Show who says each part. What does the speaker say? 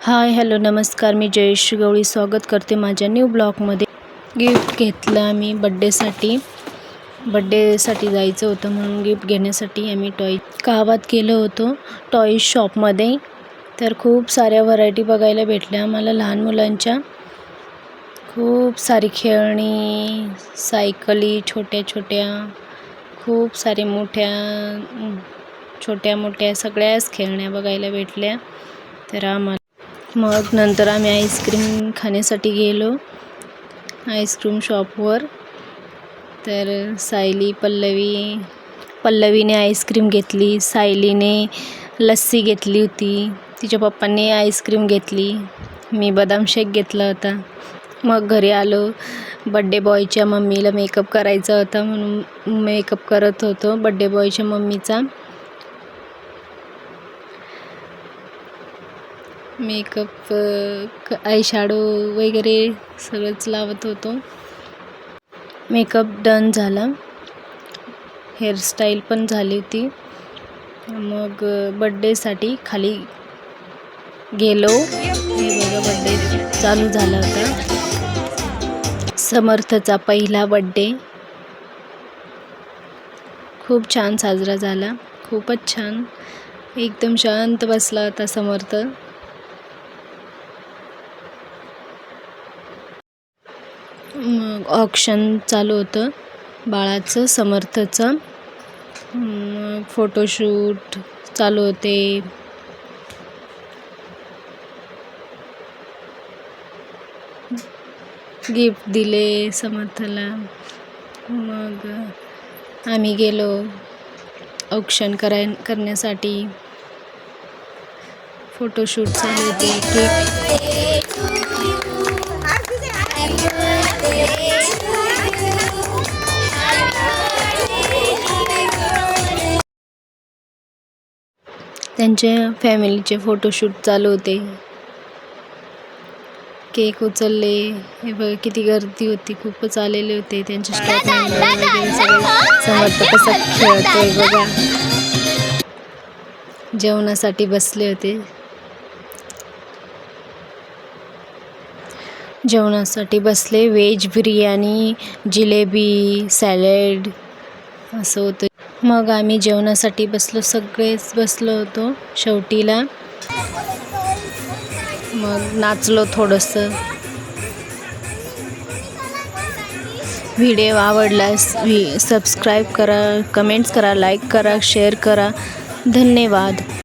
Speaker 1: Hi hello नमस्कार. मी जयेश गवळी स्वागत करते माझ्या न्यू ब्लॉगमध्ये. गिफ्ट घेतलं आम्ही बड्डेसाठी. बड्डेसाठी जायचं होतं म्हणून गिफ्ट घेण्यासाठी आम्ही टॉय गावात गेलो होतो टॉईज शॉपमध्ये. तर खूप साऱ्या व्हरायटी बघायला भेटल्या आम्हाला लहान मुलांच्या. खूप सारी खेळणी सायकली छोट्या छोट्या. खूप सारे मोठ्या छोट्या मोठ्या सगळ्याच खेळण्या बघायला भेटल्या. तर आम्हाला मग नंतर आम्ही आईस्क्रीम खाण्यासाठी गेलो. आईस्क्रीम शॉपवर. तर सायली पल्लवी पल्लवीने आईस्क्रीम घेतली. सायलीने लस्सी घेतली होती. तिच्या पप्पांनी आईस्क्रीम घेतली. मी बदाम शेक घेतला होता. मग घरी आलो. बड्डे बॉयच्या मम्मीला मेकअप करायचा होता म्हणून मेकअप करत होतो. बड्डे बॉयच्या मम्मीचा. मेकअप आय शॅडो वगैरे सगळंच लावत होतो. मेकअप डन झाला. हेअरस्टाईल पण झाली होती. मग बड्डेसाठी खाली गेलो. हे बघा बड्डे चालू झाला होता. समर्थचा पहिला बड्डे खूप छान साजरा झाला. खूपच छान. एकदम शांत बसला होता समर्थ. ऑक्शन चालू होतं. बाळाचं समर्थचं. मग फोटोशूट चालू होते. गिफ्ट दिले समर्थला. मग आम्ही गेलो औक्षण कराय करण्यासाठी. फोटोशूट चालू होते. केक त्यांच्या फॅमिलीचे फोटोशूट चालू होते. केक उचलले हे बघ किती गर्दी होती खूपच आलेले होते त्यांचे समर्थ कसं खेळतोय बघा. जेवणासाठी बसले होते. जेवणासाठी बसले व्हेज बिर्याणी जिलेबी सॅलेड असं होतं मग आम्ही जेवणासाठी बसलो सगळेच बसलो होतो शेवटीला. मग नाचलो थोडंसं. व्हिडिओ आवडल्यास व्हि सबस्क्राईब करा कमेंट्स करा लाईक करा शेअर करा. धन्यवाद.